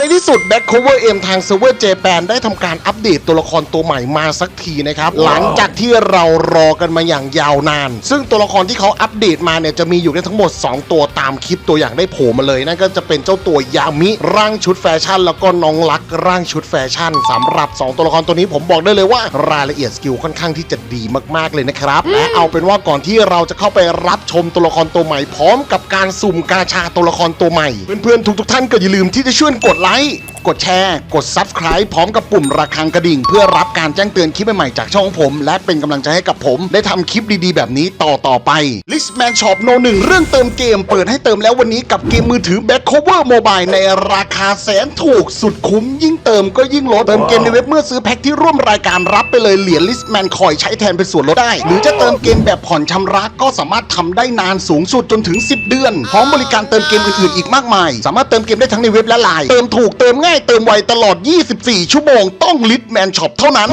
ในที่สุด Back Cover M ทางเซิร์ฟเวอร์เจแปนได้ทำการอัปเดตตัวละครตัวใหม่มาสักทีนะครับ หลังจากที่เรารอกันมาอย่างยาวนาน ซึ่งตัวละครที่เขาอัปเดตมาเนี่ยจะมีอยู่กันทั้งหมด 2 ตัวตามคลิปตัวอย่างได้โผล่มาเลยนั่นก็จะเป็นเจ้าตัวยามิร่างชุดแฟชั่น แล้วก็น้องรักร่างชุดแฟชั่นสำหรับ 2 ตัวละครตัวนี้ผมบอกได้เลยว่ารายละเอียดสกิลค่อนข้างที่จะดีมากๆเลยนะครับและเอาเป็นว่าก่อนที่เราจะเข้าไปรับชมตัวละครตัวใหม่พร้อมกับการสุ่มกาชาตัวละครตัวใหม่เพื่อนๆทุกๆท่านก็อย่าลืมที่จะช่วยกดไลค์กดแชร์ กด Subscribe พร้อมกับปุ่มระฆังกระดิ่ง เพื่อรับการแจ้งเตือนคลิปใหม่ๆจากช่องผม และเป็นกำลังใจให้กับผม ได้ทำคลิปดีๆ แบบนี้ต่อต่อๆไป Listman Shop No 1 เรื่องเติมเกม เปิดให้เติมแล้ววันนี้กับเกมมือถือ Back Cover Mobile ในราคาแสนถูกสุดคุ้ม ยิ่งเติมก็ยิ่งลดเติมเกมในเว็บเมื่อซื้อแพ็คที่ร่วมรายการรับไปเลยเหรียญ Listman คอยใช้แทนเป็นส่วนลดได้ หรือจะเติมเกมแบบผ่อนชำระก็สามารถทำได้นานสูงสุดจนถึง 10 เดือนพร้อมบริการเติมเกมอื่นๆอีกมากมาย สามารถเติมเกมได้ทั้งในเว็บและไลน์เติมถูกเติมง่ายเติมไวตลอด 24 ชั่วโมง ต้อง Listman Shop เท่านั้น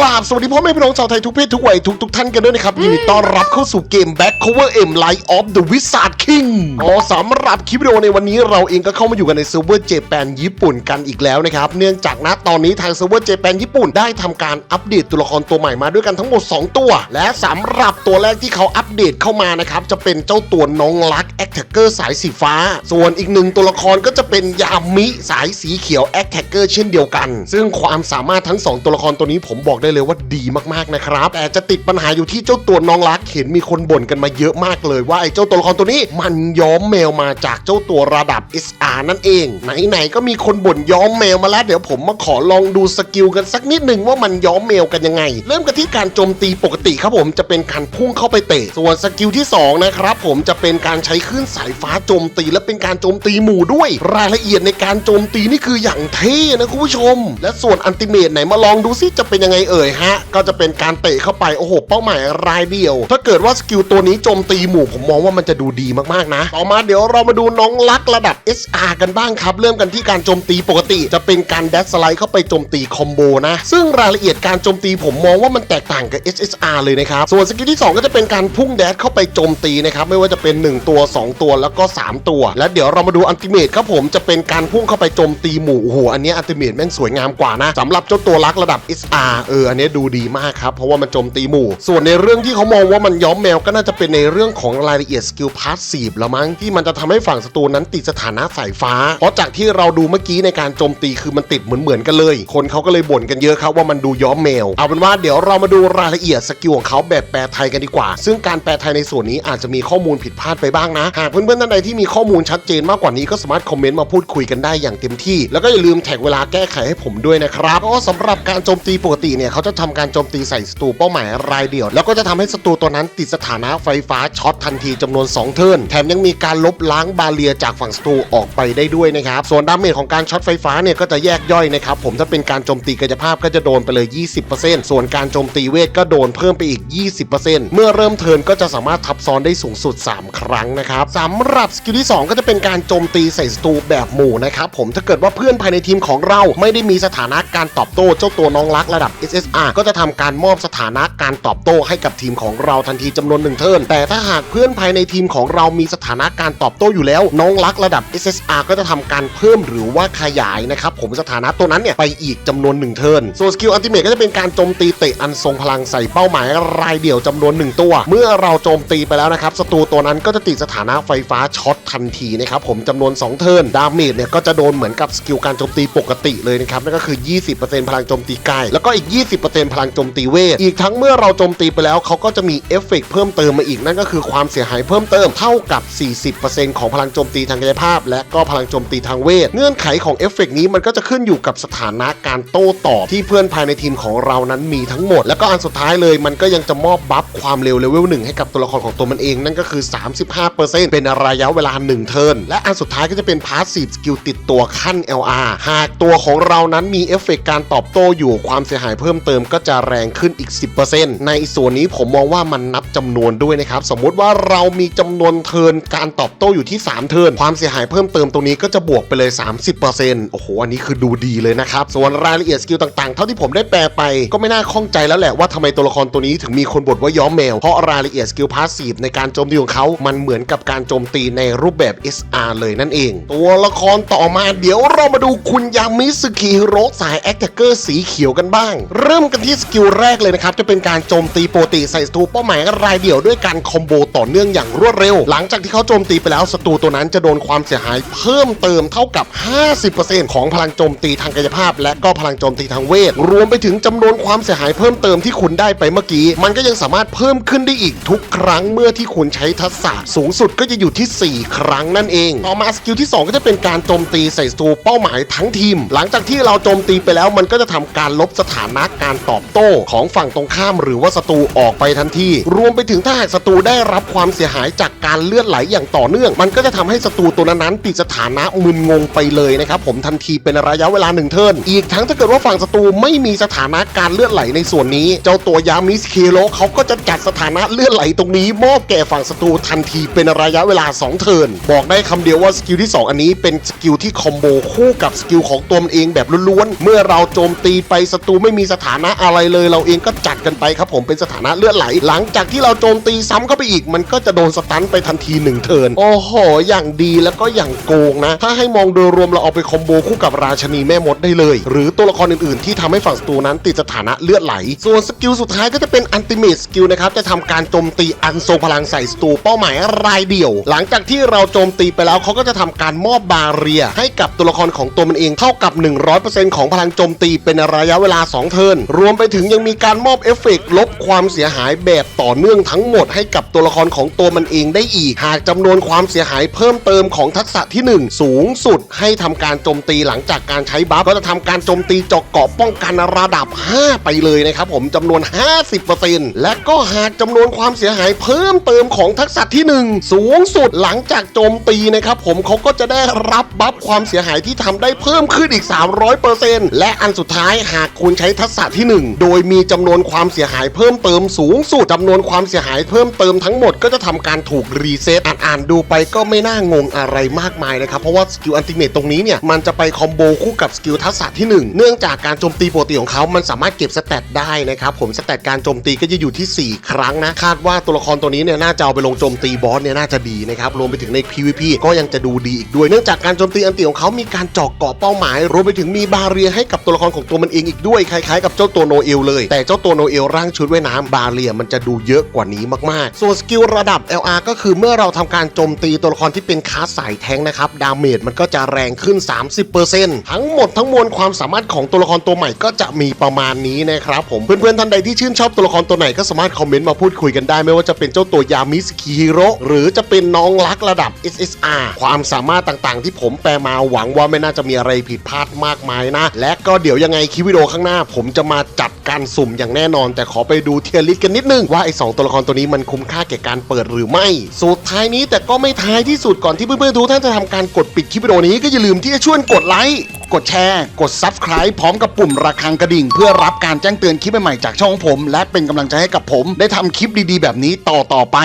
กราบสวัสดีพ่อแม่พี่น้องชาวไทยทุกเพศทุกวัยทุกทุกๆท่านกันด้วยนะครับยินดีต้อนรับเข้าสู่เกม Back Cover M Light of the Wizard King อ๋อสำหรับคลิปวิดีโอในวันนี้เราเองก็เข้ามาอยู่กันในเซิร์ฟเวอร์เจแปนญี่ปุ่นกันอีกแล้วนะครับ เนื่องจากณตอนนี้ทางเซิร์ฟเวอร์เจแปนญี่ปุ่นได้ทำการอัปเดตตัวละครตัวใหม่มาด้วยกันทั้งหมด 2 ตัว และสำหรับตัวแรกที่เขาอัป เดตเข้ามานะครับ จะเป็นเจ้าตัวน้องรักแอคแท็กเกอร์สายสีฟ้า ส่วนอีกหนึ่งตัวละครก็จะเป็นยามิสายสีเขียวแอคแท็กเกอร์เช่นเดียวกัน ซึ่งความสามารถทั้งสองตัวละครตัวนี้ผมบอกได้เลยว่าดีมากๆนะครับ แต่จะติดปัญหาอยู่ที่เจ้าตัวน้องรักเห็นมีคนบ่นกันมาเยอะมากเลย ว่าไอ้เจ้าตัวละครตัวนี้มันย้อมแมวมาจากเจ้าตัวระดับ SR นั่นเอง ไหนๆก็มีคนบ่นย้อมแมวมาแล้วเดี๋ยวผมมาขอลองดูสกิลกันสักนิดหนึ่งว่ามันย้อมแมวกันยังไง เริ่มกันที่การโจมตีปกติครับผมจะเป็นการพุ่งเข้าไปเตะส่วนสกิลที่สองนะครับผมจะเป็นการใช้คลื่นสายฟ้าโจมตี และเป็นการโจมตีหมู่ด้วย รายละเอียดในการโจมตีนี่คืออย่างเท่นะคุณผู้ชม และส่วนอันติเมตไหนมาลองดูซิจะเป็นยังไงเอ่ยฮะ ก็จะเป็นการเตะเข้าไปโอ้โหเป้าหมายรายเดียว ถ้าเกิดว่าสกิลตัวนี้โจมตีหมู่ผมมองว่ามันจะดูดีมากๆนะ ต่อมาเดี๋ยวเรามาดูน้องลักระดับ SR กันบ้างครับ เริ่มกันที่การโจมตีปกติ จะเป็นการแดสไลด์เข้าไปโจมตีคอมโบนะ ซึ่งรายละเอียดการโจมตีผมมองว่ามันแตกต่างกับ SSR เลยนะครับส่วนสกิลที่ 2 ก็จะเป็นการพุ่งแดชเข้าไปโจมตีนะครับไม่ว่าจะเป็น 1 ตัว 2 ตัวแล้วก็ 3 ตัว และเดี๋ยวเรามาดูอันติเมตครับผมจะเป็นการพุ่งเข้าไปโจมตีหมู่โอ้โหอันนี้อันติเมตแม่งสวยงามกว่านะสำหรับเจ้าตัวลักระดับ SR เอออันนี้ดูดีมากครับเพราะว่ามันโจมตีหมู่ ส่วนในเรื่องที่เขามองว่ามันย้อมแมวก็น่าจะเป็นในเรื่องของรายละเอียดสกิลพาสซีฟล้วมั้งที่มันจะทำให้ฝั่งศัตรูนั้นติดสถานะสายฟ้า เพราะจากที่เราดูเมื่อกี้ในการโจมตีคือมันติดเหมือนเหมือนๆกันเลย คนเขาก็เลยบ่นกันเยอะครับว่ามันดูย้อมแมวเอาเป็นว่าเดี๋ยวเรามาดูรายละเอียดสกิลของเขาแบบแปลไทยกันดีกว่า ซึ่งการแปลไทยในส่วนนี้อาจจะมีข้อมูลผิดพลาดไปบ้างนะ หากเพื่อนๆท่านใดที่มีข้อมูลชัดเจนมากกว่านี้ก็สามารถคอมเมนต์มาพูดคุยกันได้อย่างเต็มที่ แล้วก็อย่าลืมแท็กเวลาแก้ไขให้ผมด้วยนะครับก็สำหรับการโจมตีปกติเนี่ยเขาจะทำการโจมตีใส่ศัตรูเป้าหมายรายเดียว แล้วก็จะทำให้ศัตรูตัวนั้นติดสถานะไฟฟ้าช็อตทันทีจำนวน 2 เทิร์นแถมยังมีการลบล้างบาเรียจากฝั่งศัตรูออกไปได้ด้วยนะครับส่วนดาเมจของการช็อตไฟฟ้าเนี่ยก็จะแยกย่อยนะครับผมถ้าเป็นการโจมตีกายภาพก็จะโดนไปเลย 20%ส่วนการโจมตีเวทก็โดนเพิ่มไปอีก 20%เมื่อเริ่มเทิร์นก็จะสามารถทับซ้อนได้สูงสุด 3 ครั้งนะครับสำหรับสกิลที่ 2 ก็จะเป็นการโจมตีใส่ศัตรูแบบหมู่นะครับผมถ้าเกิดว่าเพื่อนภายในทีมของเราไม่ได้มีสถานะการตอบโต้เจ้าตัวน้องรักระดับ SSR ก็จะทำการมอบสถานะการตอบโต้ให้กับทีมของเราทันทีจำนวนหนึ่งเทิร์นแต่ถ้าหากเพื่อนภายในทีมของเรามีสถานะการตอบโต้อยู่แล้ว น้องรักระดับ SSR ก็จะทำการเพิ่มหรือว่าขยายนะครับผมสถานะตัวนั้นเนี่ยไปอีกจำนวนหนึ่งเทิร์นส่วนสกิลอัลติเมทก็จะเป็นการโจมตีเตะอันทรงพลังใส่เป้าหมายรายเดี่ยวจำนวนหนึ่งตัว เมื่อเราโจมตีไปแล้วนะครับศัตรูตัวนั้นก็จะติดสถานะไฟฟ้าช็อตทันทีนะครับผมจำนวน 2 เทิร์นดาเมจเนี่ยก็จะโดนเหมือนกับสกิลการโจมตีปกติเลยนะครับนั่นก็คือ 20%พลังโจมตีกายแล้วก็อีก 20%พลังโจมตีเวทอีกทั้งเมื่อเราโจมตีไปแล้วเขาก็จะมีเอฟเฟกต์เพิ่มเติมมาอีกนั่นก็คือความเสียหายเพิ่มเติมเท่ากับ 40%ของพลังโจมตีทางกายภาพ และก็พลังโจมตีทางเวทเงื่อนไขของเอฟเฟกต์นี้มันก็จะขึ้นอยู่กับสถานะการโต้ตอบที่เพื่อนภายในทีมของเรานั้นมีทั้งหมด แล้วก็อันสุดท้ายเลยมันก็ยังจะมอบบัฟความเร็วเลเวลหนึ่งให้กับตัวละครของตัวมันเองนั่นก็คือ 35%เป็นระยะเวลา 1 เทิร์นและอันสุดท้ายก็จะเป็นพาสซีฟสกิลติดตัวขั้น LR หากตัวของเรานั้นมีเอฟเฟกต์การตอบโต้อยู่ความเสียหายเพิ่มเติมก็จะแรงขึ้นอีก 10%ในส่วนนี้ผมมองว่ามันนับจำนวนด้วยนะครับ สมมุติว่าเรามีจำนวนเทิร์นการตอบโต้อยู่ที่ 3 เทิร์นความเสียหายเพิ่มเติมตรงนี้ก็จะบวกไปเลย 30%โอ้โห อันนี้คือดูดีเลยนะครับ ส่วนรายละเอียดสกิลต่างๆ เท่าที่ผมได้แปลไปก็ไม่น่าข้องใจแล้วแหละว่าทำไมตัวละครตัวนี้ถึงมีคนบ่นว่าย้อมแมวเพราะรายละเอียดสกิลพาสซีฟในการโจมตีของเขา มันเหมือนกับการโจมตีในรูปแบบ SR เลยนั่นเอง ตัวละครต่อมาเดี๋ยวเรามาดูคุณยามิสึคิฮิโร่สายแอคแทกเกอร์สีเขียวกันบ้าง เริ่มกันที่สกิลแรกเลยนะครับ จะเป็นการโจมตีโปกติใส่ศัตรูเป้าหมายรายเดี่ยวด้วยการคอมโบต่อเนื่องอย่างรวดเร็ว หลังจากที่เขาโจมตีไปแล้วศัตรูตัวนั้นจะโดนความเสียหายเพิ่มเติมเท่ากับ 50%ของพลังโจมตีทางกายภาพ และก็พลังโจมตีทางเวท รวมไปถึงจำนวนความเสียหายเพิ่มเติมที่คุณได้ไปเมื่อกี้ มันก็ยังสามารถเพิ่มขึ้นได้อีกทุกครั้งเมื่อที่คุณใช้ทักษะสูงสุดก็จะอยู่ที่ 4 ครั้งนั่นเอง ต่อมาสกิลที่ 2 ก็จะเป็นการโจมตีใส่ศัตรูเป้าหมายทั้งทีม หลังจากที่เราโจมตีไปแล้วมันก็จะทำการลบสถานะการตอบโต้ของฝั่งตรงข้าม หรือว่าศัตรูออกไปทันที รวมไปถึงถ้าหากศัตรูได้รับความเสียหายจากการเลือดไหลอย่างต่อเนื่อง มันก็จะทำให้ศัตรูตัวนั้นติดสถานะมึนงงไปเลยนะครับผมทันทีเป็นระยะเวลาหนึ่งเทิร์นอีกทั้งถ้าเกิดว่าฝั่งศัตรูไม่มีสถานะการเลือดไหลในส่วนนี้ เจ้าตัวยามิสเคโรเขาก็จะจัดสถานะเลือดไหลตรงนี้มอบแก่ฝั่งศัตรูทันทีเป็นระยะเวลา 2 เทิร์นบอกได้คำเดียวว่าสกิลที่ 2 อันนี้เป็นสกิลที่คอมโบคู่กับสกิลของตัวมันเองแบบล้วนๆ เมื่อเราโจมตีไปศัตรูไม่มีสถานะอะไรเลย เราเองก็จัดกันไปครับผมเป็นสถานะเลือดไหล หลังจากที่เราโจมตีซ้ำเข้าไปอีก มันก็จะโดนสตันไปทันทีหนึ่งเทิร์นโอ้โห อย่างดีแล้วก็อย่างโกงนะ ถ้าให้มองโดยรวมเราเอาไปคอมโบคู่กับราชนีแม่มดได้เลย หรือตัวละครอื่นๆ ที่ทำให้ฝั่งศัตรูนั้นติดสถานะเลือดไหล ส่วนสกิลสุดท้ายก็จะเป็นอันติเม e สกิลนะครับจะทำการโจมตีอันทรงพลังใส่ศัตรูเป้าหมายรายเดี่ยว หลังจากที่เราโจมตีไปแล้วเขาก็จะทำการมอบบาเรีย ให้กับตัวละครของตัวมันเองเท่ากับ 100%ของพลังโจมตีเป็นระยะเวลา 2 เทิร์นรวมไปถึงยังมีการมอบเอฟเฟกต์ลบความเสียหายแบบต่อเนื่องทั้งหมดให้กับตัวละครของตัวมันเองได้อีก หากจำนวนความเสียหายเพิ่มเติมของทักษะที่ 1 สูงสุด ให้ทำการโจมตีหลังจากการใช้บัฟก็จะทำการโจมตีเจาะเกาะป้องกันระดับ 5 ไปเลยนะครับผมจำนวน 50%และก็หากจำนวนความความเสียหายเพิ่มเติมของทักษะที่ 1 สูงสุดหลังจากโจมตีนะครับผมเขาก็จะได้รับบัฟความเสียหายที่ทำได้เพิ่มขึ้นอีก 300%และอันสุดท้ายหากคุณใช้ทักษะที่ 1 โดยมีจำนวนความเสียหายเพิ่มเติมสูงสุดจำนวนความเสียหายเพิ่มเติมทั้งหมดก็จะทำการถูกรีเซ็ตอ่านๆดูไปก็ไม่น่างงอะไรมากมายนะครับ เพราะว่าสกิลอันติเมตตรงนี้เนี่ยมันจะไปคอมโบคู่กับสกิลทักษะที่ 1 เนื่องจากการโจมตีปกติของเขามันสามารถเก็บสแตทได้นะครับผมสแตทการโจมตีก็จะอยู่ที่ 4 ครั้งนะคาดว่าตัวละครตัวนี้เนี่ยน่าจะเอาไปลงโจมตีบอสเนี่ยน่าจะดีนะครับรวมไปถึงใน PVP ก็ยังจะดูดีอีกด้วย เนื่องจากการโจมตีอันติของเขามีการเจาะเกาะเป้าหมาย รวมไปถึงมีบาเรียให้กับตัวละครของตัวมันเองอีกด้วยคล้ายๆกับเจ้าตัวโนเอลเลย แต่เจ้าตัวโนเอลร่างชุดว่ายน้ำบาเรียมันจะดูเยอะกว่านี้มากๆ ส่วนสกิลระดับ LR ก็คือเมื่อเราทำการโจมตีตัวละครที่เป็นคาสสายแทงนะครับดาเมจมันก็จะแรงขึ้น 30%ทั้งหมดทั้งมวลความสามารถของตัวละครตัวใหม่ก็จะมีประมาณนี้นะครับผมเพื่อนๆท่านใดที่ชื่นชอบตัวละครตัวไหนก็สามารถคอมเมนต์มาพูดคุยกันได้ไม่ว่าจะเป็นเจ้าตัวยามิสกิฮิโร่หรือจะเป็นน้องรักระดับ SSR ความสามารถต่างๆ ที่ผมแปลมาหวังว่าไม่น่าจะมีอะไรผิดพลาดมากมายนะ และก็เดี๋ยวยังไงคลิปวิดีโอข้างหน้า ผมจะมาจัดการสุ่มอย่างแน่นอน แต่ขอไปดูเทียริสกันนิดนึงว่าไอ้สองตัวละครตัวนี้มันคุ้มค่าแก่การเปิดหรือไม่ สุดท้ายนี้แต่ก็ไม่ท้ายที่สุดก่อนที่เพื่อนๆทุกท่านจะทำการกดปิดคลิปวิดีโอนี้ก็อย่าลืมที่จะช่วยกดไลค์กดแชร์ กด Subscribe พร้อมกับปุ่มระฆังกระดิ่ง เพื่อรับการแจ้งเตือนคลิปใหม่ๆจากช่องผม และเป็นกำลังใจให้กับผม ได้ทำคลิปดีๆ แบบนี้ต่อๆไป